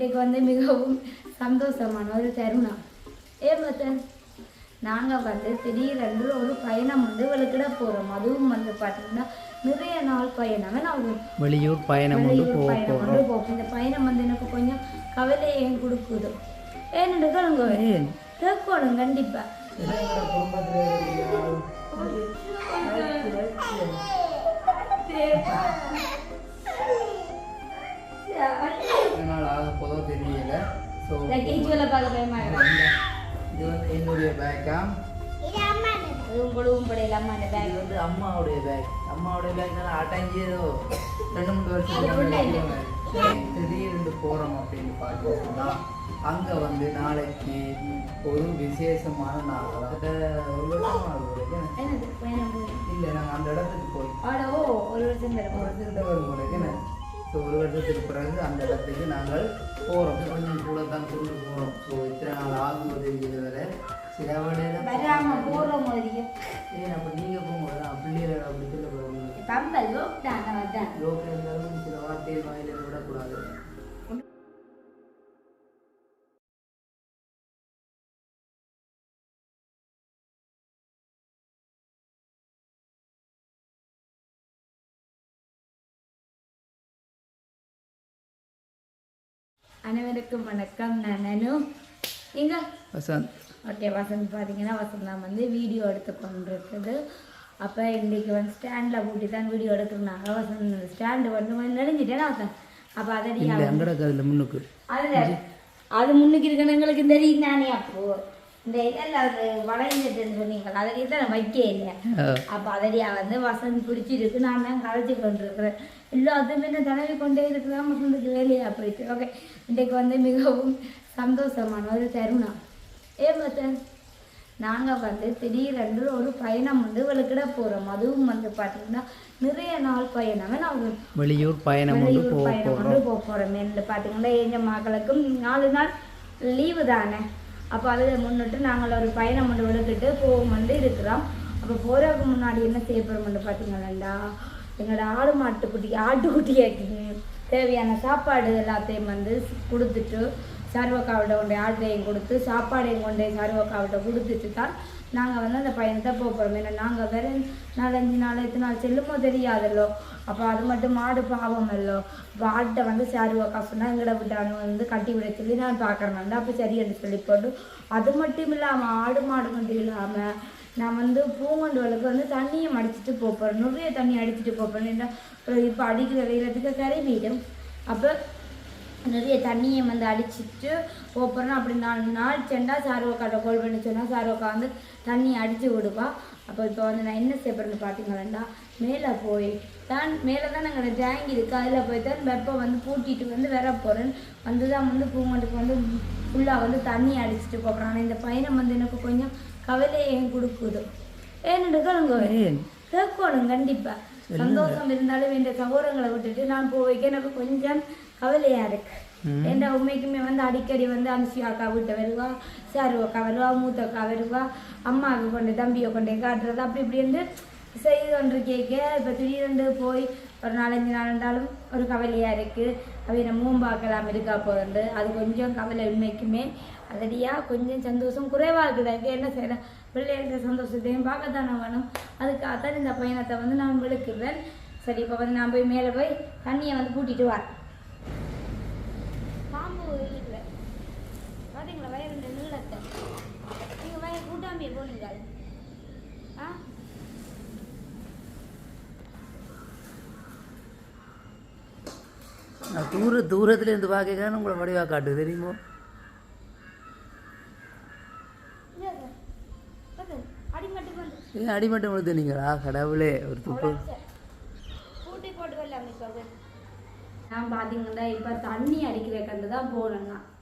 இன்னைக்கு வந்து மிகவும் சந்தோஷமான ஒரு தருணம். ஏ மத்தன் நாங்கள் வந்து திடீரென்று ஒரு பயணம் வந்து விளக்கிட போகிறோம் அதுவும் வந்து பார்த்தீங்கன்னா நிறைய நாள் பயணம். நான் வெளியூர் பயணம் பயணம் வந்து போகும். இந்த பயணம் வந்து எனக்கு கொஞ்சம் கவலையும் கொடுக்குது? ஏன்னு கேளுங்க. ஏன்? கேட்கணும் கண்டிப்பா. நாள் ஆக போதோ தெரியல. ஸோ லக்கேஜ் வேலை பார்க்க பயமா. இது வந்து என்னுடைய பேக்கா பேக் இது வந்து அம்மாவுடைய பேக் அம்மாவுடைய பேக் அடைஞ்சதோ ரெண்டு மூணு. வருஷம் திடீர்னு போகிறோம் அப்படின்னு பார்த்தீங்கன்னா அங்கே வந்து நாளைக்கு ஒரு விசேஷமான நாள். அதாவது ஒரு வருஷமா இல்லை நாங்கள் அந்த இடத்துக்கு போய் ஒரு வருஷம் ஒரு போல என்ன ஸோ ஒரு வருஷத்துக்கு பிறகு அந்த இடத்துக்கு நாங்கள் போகிறோம் கொஞ்சம் கூட தான் கொண்டு போகிறோம் ஸோ இத்தனை நாள் ஆகுவது இது வரை சில வேலையில வராம போற மாதிரியே. ஏன் அப்போ நீங்கள் போகும்போது நான் பிள்ளைகளை அப்படி சொல்ல போகிறோம் லோக்கில் சில வார்த்தையை வாயில விடக்கூடாது. அனைவருக்கும் வணக்கம் நான் நனு. இங்க வசந்த். ஓகே வசந்த் பார்த்தீங்கன்னா வசந்தா வந்து வீடியோ எடுத்து கொண்டிருக்குது. அப்போ இன்றைக்கி வந்து ஸ்டாண்டில் கூட்டி தான் வீடியோ எடுக்கிறனாங்க வசந்த் ஸ்டாண்டு வந்து நெடுஞ்சிட்டேன்னா வசந்த்? அப்போ அதடி இல்லை அங்கட கதில் முன்னுக்கு. அது அது முன்னுக்கு இருக்கணும் எங்களுக்கு தெரியும் தானே அப்போ. இந்த இதெல்லாம் அது வளைஞ்சிட்டுன்னு சொன்னீங்களா அதடி தான் நான் வைக்க இல்லை அப்போ அதடியா வந்து வசந்த் பிடிச்சிருக்கு நான் தான் கலைச்சி கொண்டிருக்கிறேன் எல்லாத்தையும் என்ன தடவி கொண்டே இருக்கலாம் வசந்துக்கு வேலையாக போயிட்டு. ஓகே இன்றைக்கு வந்து மிகவும் சந்தோஷமான ஒரு தருணம். ஏ மத்தன் நாங்கள் வந்து திடீரென்று ஒரு பயணம் வந்து விளக்கிட போகிறோம் அதுவும் வந்து பார்த்தீங்கன்னா நிறைய நாள் பயணம். நான் ஒரு வெளியூர் பயணம் வெளியூர் பயணம் வந்து போக போகிறோம் பார்த்தீங்கன்னா எங்கள் மக்களுக்கும் நாலு நாள் லீவு தானே. அப்போ அதை முன்னிட்டு நாங்கள் ஒரு பயணம் ஒன்று விழுக்கிட்டு போகும் வந்து இருக்கிறோம். அப்போ போகிறதுக்கு முன்னாடி என்ன செய்ய போகிறோம்னு பார்த்தீங்களா எங்களோட ஆடு மாட்டுக்குட்டி ஆட்டுக்குட்டிக்கு தேவையான சாப்பாடு எல்லாத்தையும் வந்து கொடுத்துட்டு சர்வக்காவிட்ட கொண்டு ஆட்டையும் கொடுத்து சாப்பாடையும் கொண்டு சர்வக்காவிட்ட கொடுத்துட்டு தான் நாங்கள் வந்து அந்த பயணத்தை போக போகிறோம் ஏன்னா நாங்கள் வேற நாலஞ்சு நாள் எத்தனை நாள் செல்லுமோ தெரியாதல்லோ. அப்போ அது மட்டும் மாடு பாவம் இல்லோ ஆட்டை வந்து சாருவாக்கா சொன்னால் எங்கட விட்டானு வந்து கட்டி விட சொல்லி நான் பார்க்குறேன் அப்போ சரி என்று சொல்லி போட்டு அது மட்டும் இல்லாமல் ஆடு மாடு மட்டும் இல்லாமல் நான் வந்து பூங்கொண்டுகளுக்கு வந்து தண்ணியை அடிச்சிட்டு போகிறேன் நிறைய தண்ணி அடிச்சிட்டு போகிறேன் ஏன்னா இப்போ அடிக்கிற வெயிலத்துக்கு கரை வீடும் அப்போ நிறைய தண்ணியை வந்து அடிச்சிட்டு போகிறோம் அப்படி நாலு நாள் செண்டா சாருவக்காட்ட கோல் பண்ணி சொன்னால் சாருவக்கா வந்து தண்ணி அடித்து விடுவா. அப்போ இப்போ வந்து நான் என்ன செய்யப்படுறேன்னு பார்த்தீங்களா மேலே போய் தான் மேலே தான் நாங்கள் டேங்கி இருக்கு. அதில் போய் தான் வெப்பம் வந்து பூட்டிட்டு வந்து வர போகிறேன் வந்து தான் வந்து பூங்கொண்டுக்கு வந்து ஃபுல்லாக வந்து தண்ணி அடிச்சிட்டு போகிறேன் ஆனால் இந்த பயணம் வந்து எனக்கு கொஞ்சம் கவலையும் கொடுக்குது. ஏன்னு கேட்கணும் கண்டிப்பா. சந்தோஷம் இருந்தாலும் இந்த சகோதரங்களை விட்டுட்டு நான் போய்க்க எனக்கு கொஞ்சம் கவலையா இருக்கு ஏன்னா உண்மைக்குமே வந்து அடிக்கடி வந்து அனுசி அக்கா வீட்டை வருவா சாரு அக்கா வருவா மூத்த அக்கா வருவா அம்மாவுக்கு கொண்டு தம்பியை கொண்டு காட்டுறது? அப்படி இப்படி வந்து செய்து கொண்டு கேட்க இப்போ திடீரென்று போய் ஒரு நாலஞ்சு நாள் இருந்தாலும் ஒரு கவலையாக இருக்குது அவைய மூம்பாக்கலாம் இருக்கா போகிறது அது கொஞ்சம் கவலை உண்மைக்குமே. அதடியா கொஞ்சம் சந்தோஷம் குறைவாக இருக்குது? என்ன செய்யறேன் பிள்ளைகளுக்கு சந்தோஷத்தையும் பார்க்கத்தானே வேணும். அதுக்காகத்தான் இந்த பயணத்தை வந்து நான் விழுக்குறேன் சரி இப்போ வந்து நான் போய் மேலே போய் தண்ணியை வந்து கூட்டிட்டு வரேன் பாம்பு இல்லை பார்த்தீங்களா வயறு நீளத்தை நீங்கள் போனீங்க ஆ நான் தூர தூரத்துல இருந்து பார்க்க உங்களை வடிவா காட்டு தெரியுமோ? ஏன் அடிமட்டம் விழுத்துனீங்களா கடவுளே ஒரு துப்பு. நான் பார்த்தீங்கன்னா இப்போ தண்ணி அடிக்கிற கண்டு தான் போனேன் நான் வந்து சிரிக்குது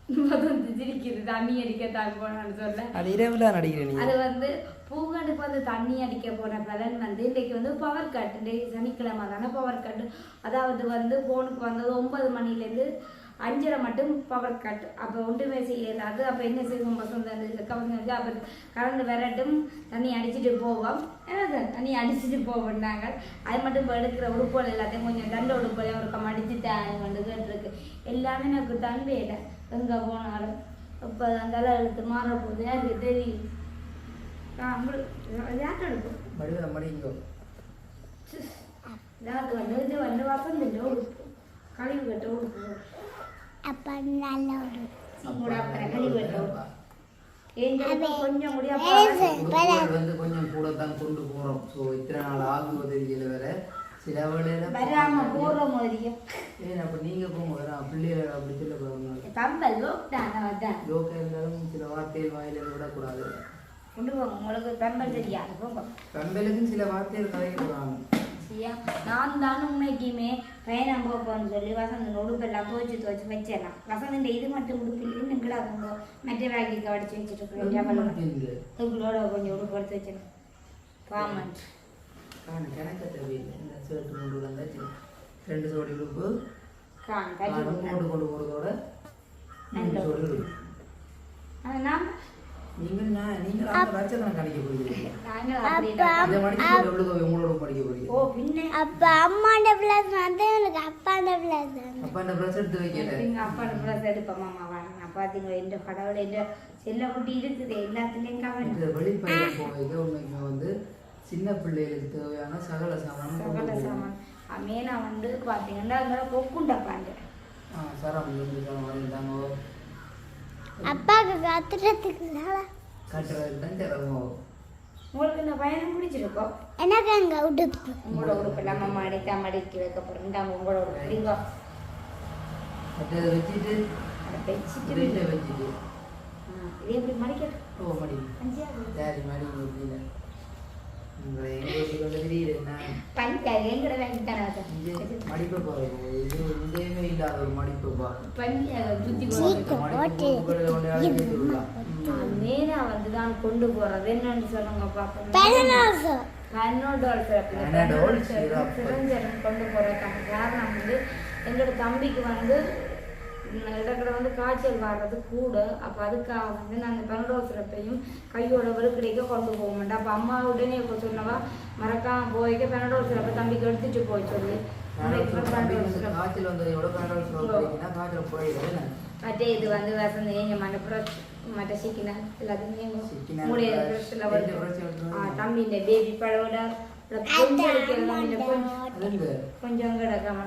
தண்ணி அடிக்க தான் போனான்னு சொல்ல. அது இரவுல நடிக்கிறேன் நீங்க அது வந்து பூங்கண்டுக்கு வந்து தண்ணி அடிக்க போன பலன் வந்து இன்றைக்கு வந்து பவர் கட் இன்றைக்கு சனிக்கிழமை தானே பவர் கட் அதாவது வந்து ஃபோனுக்கு வந்தது ஒன்பது மணிலேருந்து அஞ்சரை மட்டும் பவர் கட் அப்போ ஒன்றுமே செய்யலாது அப்போ என்ன செய்வோம்? பசங்க கவர்ந்து அப்போ கரண்ட் விரட்டும் தண்ணி அடிச்சிட்டு போவோம். தண்ணி அடிச்சிட்டு போவோம் நாங்கள். அது மட்டும் இப்போ எடுக்கிற உடுப்புகள் எல்லாத்தையும் கொஞ்சம் தண்ட உடுப்புகளையும் ஒரு கம் அடிச்சு வந்து கேட்டுருக்கு. எல்லாமே எனக்கு இல்லை எங்கே போனாலும் இப்போ அந்த எழுத்து மாற போகுது. யாருக்கு தெரியும் கழிவு கட்ட உடுப்பு. அப்ப நல்ல ஒரு கழிவு கட்ட உடுப்பு. ஏன் கொஞ்சம் கூட தான் கொண்டு போகிறோம் ஸோ இத்தனை நாள் ஆகுவது இதில் வேற. சில வேளையில வராம போற மாதிரியே. ஏன் அப்போ நீங்கள் போங்க வேணாம் பிள்ளைகளை அப்படி சொல்ல லோக்டான அதான். யோகா இருந்தாலும் சில வார்த்தைகள் வாயில விடக்கூடாது. கொண்டு போங்க உங்களுக்கு கம்பல் தெரியாது போங்க. சில வார்த்தைகள் கலைக்கிறாங்க சரியா? நான் தான் உண்மைக்குமே பயணம் சொல்லி வசந்த உடுப்பெல்லாம் துவச்சு துவச்சு வச்சிடலாம். வசந்த இது மட்டும் உடுப்பு இன்னும் கிடாக்குங்க மற்ற பேக்கிக்கு அடிச்சு வச்சுட்டு இருக்கிறேன் உங்களோட கொஞ்சம் உடுப்பு எடுத்து வச்சிடலாம் பாமன் கணக்க தேவையில்லை. இந்த ஷர்ட் கொண்டு வந்தாச்சு ரெண்டு சோடி கட்டி கொண்டு கொண்டு போகிறதோட மூணு சோடி ஆனால் நாம் நீங்கள் நான் நீங்கள் அந்த லட்சக்கணக்கு கணிக்க போகிறீங்க நாங்கள் அப்படியே இந்த மணிக்கு எவ்வளோ உங்களோட படிக்க போகிறீங்க ஓ பின்ன? அப்ப அம்மாண்ட பிளஸ் வந்து எனக்கு அப்பாண்ட பிளஸ் அப்போ அந்த ப்ரெஸ் எடுத்து வைக்கல. எங்க அப்பா ப்ளஸ் எடுப்போம் மாமா? வாங்க பார்த்தீங்களா இந்த கடவுள் இந்த செல்ல குட்டி இருக்குது எல்லாத்துலேயும் கவனம் இந்த வெளிப்பயணம் போகைக்கு உண்மைக்கு வந்து சின்ன பிள்ளைகளுக்கு தேவையான சகல கொண்டு சகல சாமான். மேனா வந்து பார்த்தீங்கன்னா அங்கே கொக்குண்டப்பாங்க ஆ சரம் இருந்து வாங்கிட்டாங்க அப்பாவுக்கு கத்துறதுக்கு கட்டுறதுக்கு தான் திறமோ? உங்களுக்கு இந்த பயணம் பிடிச்சிருக்கோம் எனக்கு அங்க உடுப்பு. உங்களோட உடுப்பு இல்லாமல் மடிக்க மடிக்கி வைக்க போகிறோம் உங்களோட உடுப்பு. நீங்க வச்சுட்டு அதை வச்சுட்டு. வச்சுட்டு. இது எப்படி மடிக்கட்டும் ஓ மடி சரி மடி மடிப்பு இல்லாத ஒரு மடிப்பு மேனா வந்து தான் கொண்டு போறது. என்னன்னு சொல்லுங்க பாப்போம். பன்னோடோல் சிறப்பு. கொண்டு போறதுக்கான காரணம் வந்து எங்களோட தம்பிக்கு வந்து இடத்துல வந்து காய்ச்சல் வர்றது கூட அப்போ அதுக்காக வந்து நான் அந்த பனடோல் சிறப்பையும் கையோட வெளுக்கடைக்க கொண்டு போக மாட்டேன் அப்போ அம்மா உடனே இப்போ சொன்னவா மறக்காம போய்க்க பனடோல் சிறப்பை தம்பிக்கு எடுத்துட்டு போய் சொல்லி. மற்ற இது வந்து வசந்த ஏங்க மனப்புறம் மற்ற சிக்கினா எல்லாத்தையுமே சிக்கினா மூடைய எந்த ட்ரெஸ்ஸில் பிரச்சனை வரும் வருது? ஆ தம்பி இந்த பேபி பழோட கொஞ்சம் இந்த கிடக்காம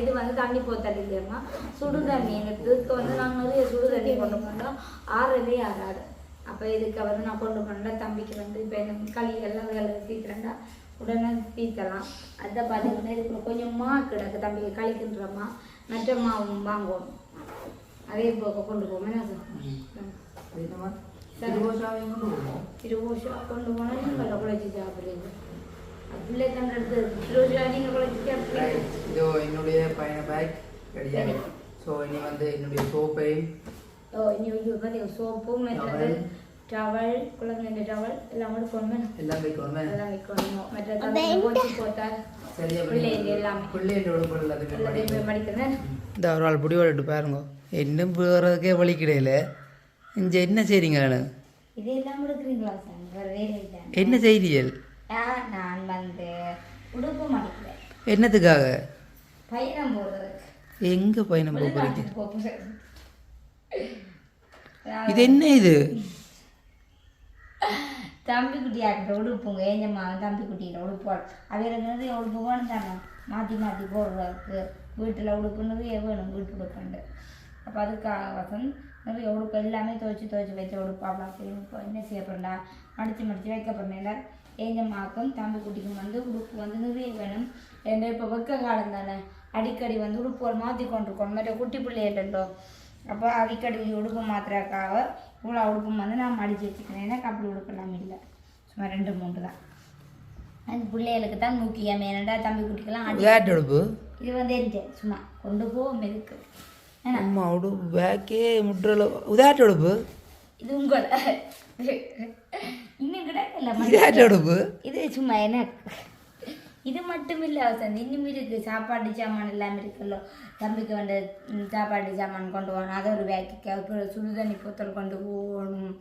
இது வந்து தண்ணி போத்தல் இல்லையம்மா சுடு தண்ணி இதுக்கு வந்து நாங்கள் நிறைய சுடு தண்ணி கொண்டு போனோம் ஆறவே ஆறாது அப்போ இதுக்கு வந்து நான் கொண்டு போனேன் தம்பிக்கு வந்து இப்போ எனக்கு களி எல்லாம் வேலை தீத்துறேன்டா உடனே தீத்தலாம் அதை பார்த்தீங்கன்னா இதுக்குள்ள கொஞ்சம் மா கிடக்கு தம்பிக்கு களிக்கின்றமா மற்ற மாவும் வாங்குவோம் அதே போக கொண்டு போவோம் என்ன சார் ம். அது என்னம்மா திருவோஷாவையும் கொண்டு போனால் நீங்கள் குழச்சி சாப்பிடுறீங்க பிள்ளை கண்டெடுத்து திருவோஷா நீங்கள் குழச்சி சாப்பிடுறீங்க இதோ என்னுடைய பயண பேக் ரெடியாக ஸோ இனி வந்து என்னுடைய சோப்பையும் ஓ இனி இது பார்த்தி சோப்பு மற்றது டவல் குழந்தை டவல் எல்லாம் கூட கொண்டு எல்லாம் வைக்கணுமே எல்லாம் வைக்கணும் மற்ற தம்பி போட்டு போட்டால் பிள்ளைங்க எல்லாமே உடம்பு எல்லாத்துக்கும் எல்லாத்தையுமே படிக்கிறேன் இந்த ஒரு ஆள் பிடி விட்டு பாருங்க இன்னும் போகிறதுக்கே வழி கிடையாது இங்கே என்ன செய்றீங்க இது எல்லாம் கொடுக்குறீங்களா சார்? என்ன செய்தியல் நான் வந்து உடுப்பு மடிக்கிறேன். என்னத்துக்காக? பயணம் போகிறதுக்கு எங்கே பயணம் போக போகிறீங்க இது என்ன இது? தம்பி குட்டியாக்கிட்ட உடுப்புங்க ஏஞ்சம்மா தம்பி குட்டிகிட்ட உடுப்பாள் அவருக்கு உடுப்பு வேணும் தானே. மாற்றி மாற்றி போடுறதுக்கு. வீட்டில் உடுப்புனது வேணும் வீட்டு உடுப்புண்டு. அப்போ அதுக்காக வசந்த் நிறைய உடுப்பு எல்லாமே துவைச்சி துவைச்சி வச்ச உடுப்பாப்ல அப்படின்னு இப்போ என்ன செய்ய போறேன்டா? மடித்து மடித்து வைக்க போறேன்ல ஏஞ்சம்மாக்கும் தம்பி குட்டிக்கும் வந்து உடுப்பு வந்து நிறைய வேணும். ஏன்னா இப்போ வெக்க காலம் தானே. அடிக்கடி வந்து உடுப்புகள் மாற்றி கொண்டிருக்கோம். மற்ற குட்டி பிள்ளைகிட்டோ அப்போ அடிக்கடி உடுப்பு மாத்திரக்காக இவ்வளோ உடுப்பு வந்து நான் மடித்து வச்சுக்கிறேன். எனக்கு அப்படி உடுப்பெல்லாம் இல்லை. சும்மா ரெண்டு மூணு தான். அந்த பிள்ளைகளுக்கு தான் முக்கியம் ஏன்னாடா தம்பி குட்டிக்கெல்லாம் அடி. இது வந்து சும்மா கொண்டு போவோம் ஏன்னா அம்மா உடுப்பு பேக்கே முட்டுறல. விளையாட்டு உடுப்பு இது உங்களை. இன்னும் கிடைக்கல விளையாட்டு உடுப்பு இது சும்மா எனக்கு. இது மட்டும் இல்லை வசந்த் இன்னும் இருக்கு. சாப்பாடு சாமான் எல்லாம் இருக்குல்ல. தம்பிக்கு வந்து சாப்பாடு சாமான் கொண்டு போகணும். அதை ஒரு பேக்கு அப்புறம் சுடுதண்ணி போத்தல் கொண்டு போகணும்.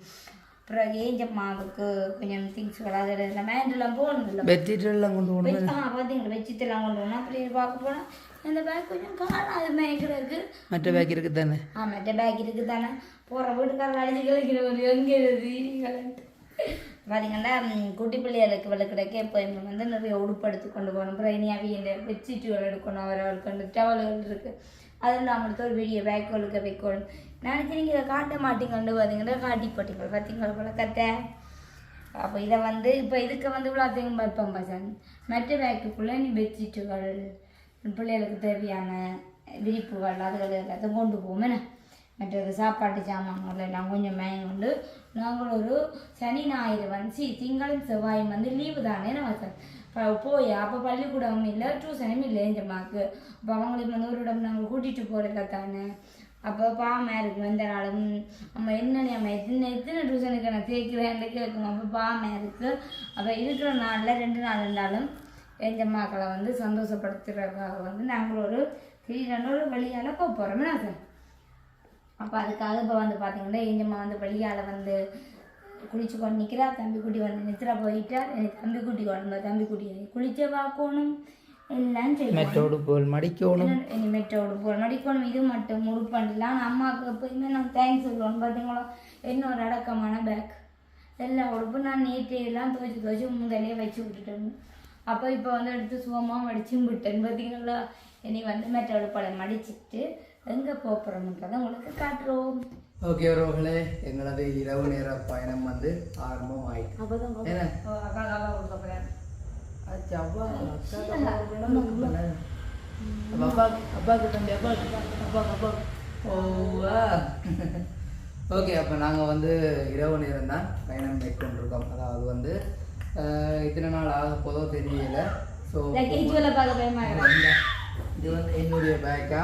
அப்புறம் ஏஞ்சம்மாவுக்கு கொஞ்சம் திங்ஸ்கள் அதில் எல்லாம் மேண்டெல்லாம் போகணும்ல. பெட்ஷீட் எல்லாம் கொண்டு போகணும் ஆ பார்த்தீங்களா வெஜித்தெல்லாம் கொண்டு போனால் அப்படி பார்க்க போனால் அந்த பேக் கொஞ்சம் காணாது மேய்க்கிறதுக்கு மற்ற பேக் இருக்கு தானே ஆ மற்ற பேக் இருக்கு தானே போகிற வீட்டுக்காரர் அழிஞ்சு கழிக்கிற ஒரு எங்கே பார்த்தீங்கன்னா குட்டி பிள்ளைகளுக்கு விளக்குறக்கு எப்போயுமே வந்து நிறைய உடுப்படுத்து கொண்டு போகணும் அப்புறம் இனி அவிய பெட்ஷீட்டுகள் எடுக்கணும் அவர்களுக்கு வந்து டவல்கள் இருக்குது அதில் நம்மளுக்கு ஒரு பெரிய பேக்குகளுக்கு வைக்கணும் நினச்சி நீங்கள் இதை காட்ட மாட்டீங்கன்னு பார்த்தீங்கன்னா காட்டி போட்டீங்க பார்த்தீங்களா விளக்கத்தை அப்போ இதை வந்து இப்போ இதுக்கு வந்து இவ்வளோ அதிகம் வைப்போம் பசன் மற்ற பேக்குக்குள்ளே நீ பெட்ஷீட்டுகள் பிள்ளைகளுக்கு தேவையான விரிப்புகள் அதுகள் எல்லாத்தையும் கொண்டு போவோம். என்ன? மற்றது சாப்பாட்டு சாமான்கள் எல்லாம் கொஞ்சம் மேங்க கொண்டு நாங்கள் ஒரு சனி ஞாயிறு வந்து திங்களும் செவ்வாயும் வந்து லீவு தானே நம்ம ச- போய் அப்போ பள்ளிக்கூடம் இல்லை டியூசனும் இல்லை எஞ்சம்மாக்கு அப்போ அவங்களுக்கு வந்து ஒரு இடம் நாங்கள் கூட்டிகிட்டு போகிறதுல தானே? அப்போ பாமா இருக்கும் எந்த நாளும். நம்ம என்ன நம்ம எத்தனை எத்தனை டியூசனுக்கு நான் சேர்க்கிறேன் கேட்கும். அப்போ பாமா இருக்குது அப்போ இருக்கிற நாளில் ரெண்டு நாள் இருந்தாலும் எங்கள் மக்களை வந்து சந்தோஷப்படுத்துறதுக்காக வந்து நாங்கள் ஒரு திடீரென ஒரு வழியால் போக போகிறோம் சார்? அப்போ அதுக்காக இப்போ வந்து பார்த்தீங்கன்னா எங்கம்மா வந்து வெளியால் வந்து குளிச்சு கொண்டு நிற்கிறா தம்பி குட்டி வந்து நித்திரா போயிட்டா தம்பி குட்டி கொண்டு தம்பி குட்டியை குளிச்ச பார்க்கணும். எல்லாம் மெட்டோடு போல் மடிக்கணும். இனிமேட்டோடு போகிற நடிக்கணும் இது மட்டும் முழுப்பண்டலாம் அம்மாவுக்கு எப்போயுமே நான் தேங்க்ஸ் சொல்லணும் பார்த்தீங்களா இன்னொரு அடக்கமான பேக் எல்லா உடுப்பும் நான் நேற்று எல்லாம் துவைச்சி துவைச்சி முதலே வச்சு விட்டுட்டேன். அப்போ இப்போ வந்து எடுத்து சுகமாக மடிச்சு விட்டேன். பார்த்தீங்களா? இனி வந்து மெட்டோடு படம் மடிச்சிட்டு எங்கே போகிறோம்ன்றதை உங்களுக்கு காட்டுறோம். ஓகே உறவுகளே எங்களது இரவு நேர பயணம் வந்து ஆரம்பம். ஓவா. ஓகே அப்போ நாங்கள் வந்து இரவு நேரம் தான் பயணம் மேற்கொண்டிருக்கோம். அதாவது வந்து இத்தனை நாள் ஆக போதோ தெரியல. ஸோ. இது வந்து என்னுடைய பேக்கா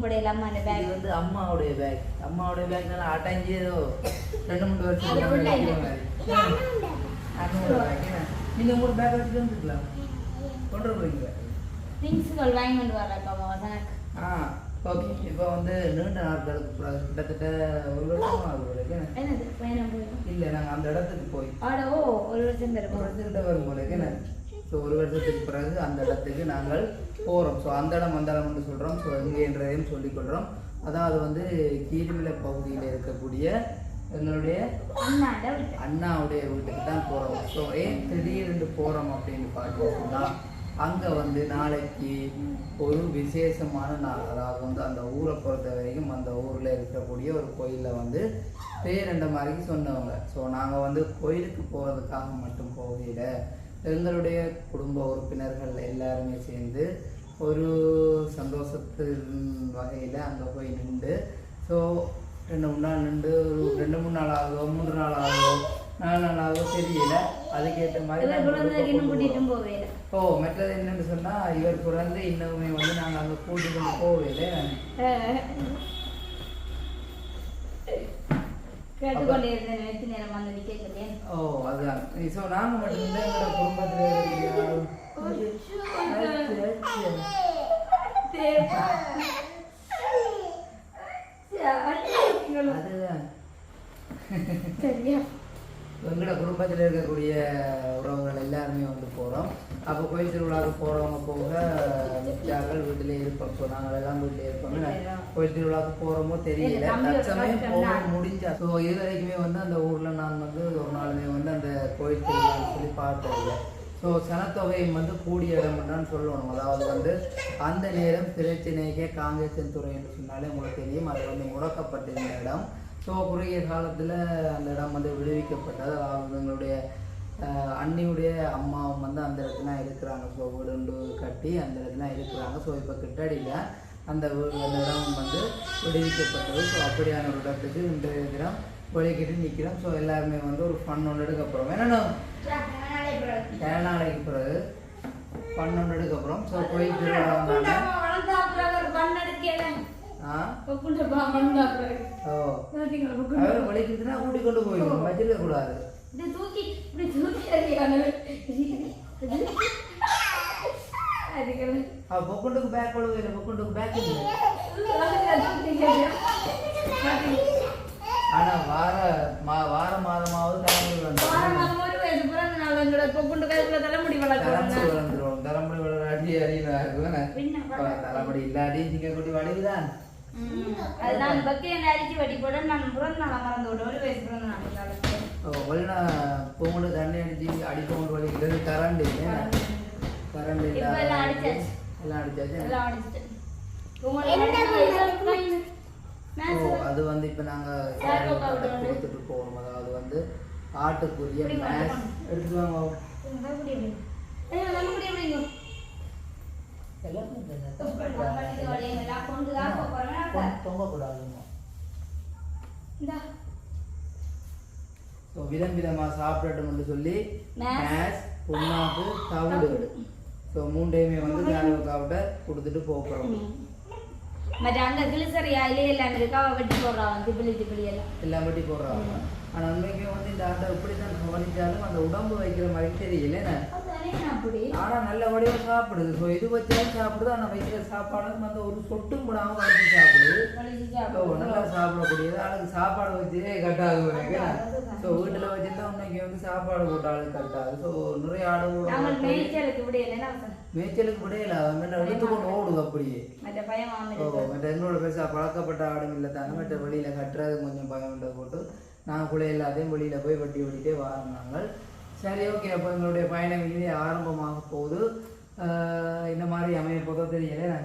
படையில அம்மா அந்த பேக் இது வந்து அம்மாவுடைய பேக் அம்மாவுடைய பேக் நல்லா அட்டாஞ்சி ஏதோ ரெண்டு மூணு வருஷம்? நீங்க உங்களோட பேக் வச்சுட்டு வந்துருக்கலாம்? கொண்டு போறீங்க திங்ஸுகள் வாங்கி கொண்டு வசனக்கு ஆ. ஓகே இப்போ வந்து நீண்ட நாட்களுக்கு கிட்டத்தட்ட ஒரு வருஷம் ஆகுது இல்லை நாங்கள் அந்த இடத்துக்கு போய். ஒரு வருஷம் ஒரு வருஷத்துக்கிட்ட வரும் போல என்ன? ஸோ ஒரு வருஷத்துக்கு பிறகு அந்த இடத்துக்கு நாங்கள் போகிறோம் ஸோ அந்த இடம் அந்த இடம்னு சொல்கிறோம் ஸோ எங்கேன்றதையும் சொல்லிக்கொள்கிறோம் அதாவது வந்து கீழ்மலை பகுதியில் இருக்கக்கூடிய எங்களுடைய அண்ணாவுடைய வீட்டுக்கு தான் போகிறோம் ஸோ ஏன் திடீர்னு போகிறோம் அப்படின்னு பார்த்தீங்கன்னா அங்கே வந்து நாளைக்கு ஒரு விசேஷமான நாள். அதாவது வந்து அந்த ஊரை பொறுத்த வரைக்கும் அந்த ஊரில் இருக்கக்கூடிய ஒரு கோயிலில் வந்து பேரண்ட மாதிரி சொன்னவங்க. ஸோ நாங்கள் வந்து கோயிலுக்கு போகிறதுக்காக மட்டும் போகல எங்களுடைய குடும்ப உறுப்பினர்கள் எல்லாருமே சேர்ந்து ஒரு சந்தோஷத்தின் வகையில் அங்கே போய் நின்று ஸோ ரெண்டு மூணு நாள் நின்று ஒரு ரெண்டு மூணு நாள் ஆகுதோ மூன்று நாள் ஆகுதோ நாலு நாள் ஆகுதோ தெரியல. அதுக்கேற்ற மாதிரி நாங்க ஓ மற்றது என்னன்னு சொன்னா இவர் பிறந்து இன்னுமே வந்து நாங்கள் அங்கே கூட்டி கொண்டு போகல கேட்டுக்கொண்டே இருந்தேன் நேற்று நேரம் வந்து நிற்கிறேன் ஓ அதுதான். ஸோ நாங்கள் மட்டும்தான் எங்களோட குடும்பத்தில் அதுதான். சரியா. எங்களோட குடும்பத்தில் இருக்கக்கூடிய உறவுகள் எல்லாருமே வந்து போகிறோம் அப்போ கோயில் திருவிழாவுக்கு போகிறவங்க போக மிச்சார்கள் வீட்டிலே இருப்போம். ஸோ நாங்கள் எல்லாம் வீட்டிலே இருப்போம். கோயில் திருவிழாவுக்கு போகிறோமோ தெரியல. தற்சமயம் போக. முடிஞ்சா ஸோ இது வரைக்குமே வந்து அந்த ஊரில் நான் வந்து ஒரு நாளுமே வந்து அந்த கோயில் திருவிழான்னு சொல்லி பார்த்ததில்லை ஸோ சனத்தொகையும் வந்து கூடிய இடம்னு சொல்லணும். அதாவது வந்து அந்த நேரம் பிரச்சனைக்கே காங்கேசன் துறை என்று சொன்னாலே உங்களுக்கு தெரியும். அது வந்து முடக்கப்பட்டிருந்த இடம். ஸோ குறுகிய காலத்தில் அந்த இடம் வந்து விடுவிக்கப்பட்டது. அதாவது எங்களுடைய அண்ணியுடைய அம்மாவும் வந்து அந்த இடத்துல இருக்கிறாங்க. ஸோ வீடு கட்டி அந்த இடத்துல இருக்கிறாங்க. ஸோ இப்போ கிட்டடியில் அந்த அந்த இடம் வந்து விடுவிக்கப்பட்டது. ஸோ அப்படியான ஒரு இடத்துக்கு இன்றைய தினம் வெளிக்கிட்டு நிற்கிறோம் ஸோ எல்லாருமே வந்து ஒரு ஃபன் ஒன்று எடுக்க போகிறோம் என்னென்ன நாளைக்கு பிறகு ஃபன் ஒன்று எடுக்க போகிறோம் ஸோ கோயில் திருவிழா வந்தாங்க. ஆ? ஓ. அவர் வலிக்குதுன்னா போயிடும் வச்சிருக்க கூடாது அதுக்கு பொக்குண்டுக்கு பேக் கொழுவையில் பொக்குண்டுக்கு பேக் ஆனா வார மா வார மாதமாவது தலைமுறை வந்துடும் ஒரு வயசு பிறந்த நாள் எங்களோட கொண்டு கைக்குள்ள தலைமுடி வளர்ந்துரும். தலைமுறை வளர அடி பின்ன தலைமுடி இல்லாடி சிங்க குட்டி வடிவுதான் அது நான் பக்கி என்ன அரிச்சு வட்டி போட நான் பிறந்த நாளை மறந்து விட ஒரு வயசு பிறந்த நாள் பூமுடு தண்ணி அடிச்சு அடிப்போம் வலிக்கிறது கரண்ட் இல்லை. கரண்ட் இல்லை. இப்ப எல்லாம் அடிச்சாச்சு. அது வந்து இப்போ நாங்கள் வந்து? கொடுத்துட்டு போகணும் அதாவது வந்து ஆட்டுக்குரிய மட்டும் எடுத்துட்டு வாங்க? எல்லாமே பண்ணிட்டு வரீங்க. எல்லாம் கொண்டு தான் போக போறேன். அக்கா. தொங்கக்கூடாதுமா இந்தா. ஸோ விதம் விதமாக சாப்பிடட்டும்னு சொல்லி மேஸ், புண்ணாக்கு தவிடு. ஸோ மூண்டையுமே வந்து ஜானகாவிட்ட கொடுத்துட்டு போகிறோம். மற்ற அங்க கிளிசரி இலையே எல்லாம் இருக்கா. வெட்டி போடுறான் திப்பிலி திப்பிலி எல்லாம். எல்லாம் பட்டி போடுறாங்க ஆனால் உண்மைக்கு வந்து இந்த ஆட்டை எப்படி தான் கவனிச்சாலும் அந்த உடம்பு வைக்கிற மாதிரி தெரியல. அப்படி ஆனால் நல்லபடியாக சாப்பிடுது. ஸோ இது வச்சாலும் சாப்பிடுது. ஆனால் வைக்கிற சாப்பாடு அந்த ஒரு சொட்டும் போடாமல் வச்சு சாப்பிடுது. நல்லா சாப்பிடக்கூடியது. ஆளுக்கு சாப்பாடு வச்சே கட்டாது அதுதான். ஸோ வீட்டில் வச்சுருந்தா இன்னைக்கு வந்து சாப்பாடு போட்ட ஆளுக்கு கட்டாது ஸோ நிறைய ஆடு மேய்ச்சலுக்கு விட இல்லைன்னா மேய்ச்சலுக்கு விடையில அவன் மேலே எடுத்துக்கொண்டு ஓடுது அப்படியே. மற்ற பயம் ஓ வாங்கிட்டு மற்ற எங்களோட பெருசா பழக்கப்பட்ட ஆடும் இல்லை. தானே மற்ற வெளியில் கட்டுறது கொஞ்சம் பயம்ன்ற போட்டு நாங்களுக்குள்ளே எல்லாத்தையும் வெளியில் போய் வட்டி ஓடிட்டே வாங்கினாங்க. சரி ஓகே அப்போ எங்களுடைய பயணம் இனி ஆரம்பமாக போகுது. இந்த மாதிரி அமைய போதோ தெரியல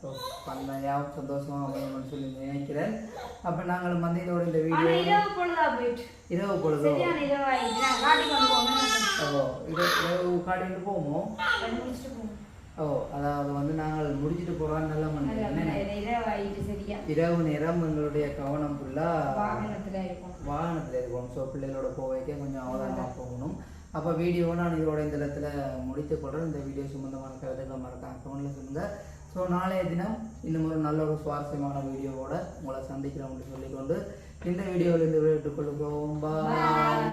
ஸோ பண்ணையா சந்தோஷமா அமையணும்னு சொல்லி நினைக்கிறேன். அப்போ நாங்கள் வந்து இதோட இந்த வீடியோ இரவு பொழுதா ஓ இரவு காட்டிட்டு போங்க ஓ அதாவது வந்து நாங்கள் முடிச்சிட்டு போகிறோம் நல்ல மணி இரவு ஆயிடுச்சு சரியா. இரவு நேரம் எங்களுடைய கவனம் ஃபுல்லாக வாகனத்துல இருக்கும். வாகனத்தில் இருக்கணும் ஸோ பிள்ளைகளோட போவைக்க கொஞ்சம் அவதானமாக போகணும். அப்போ வீடியோவை நான் இதோட இந்த இடத்துல முடித்துக் கொள்கிறேன் இந்த வீடியோ சம்மந்தமான கருத்துக்களை மறக்காம கமெண்ட்ல சொல்லுங்கள் ஸோ நாளைய தினம் இன்னும் ஒரு நல்ல ஒரு சுவாரஸ்யமான வீடியோவோட உங்களை சந்திக்கிறோம் அப்படின்னு சொல்லிக்கொண்டு இந்த வீடியோவில் இருந்து விட்டுக்கொள்கிறோம் பாய்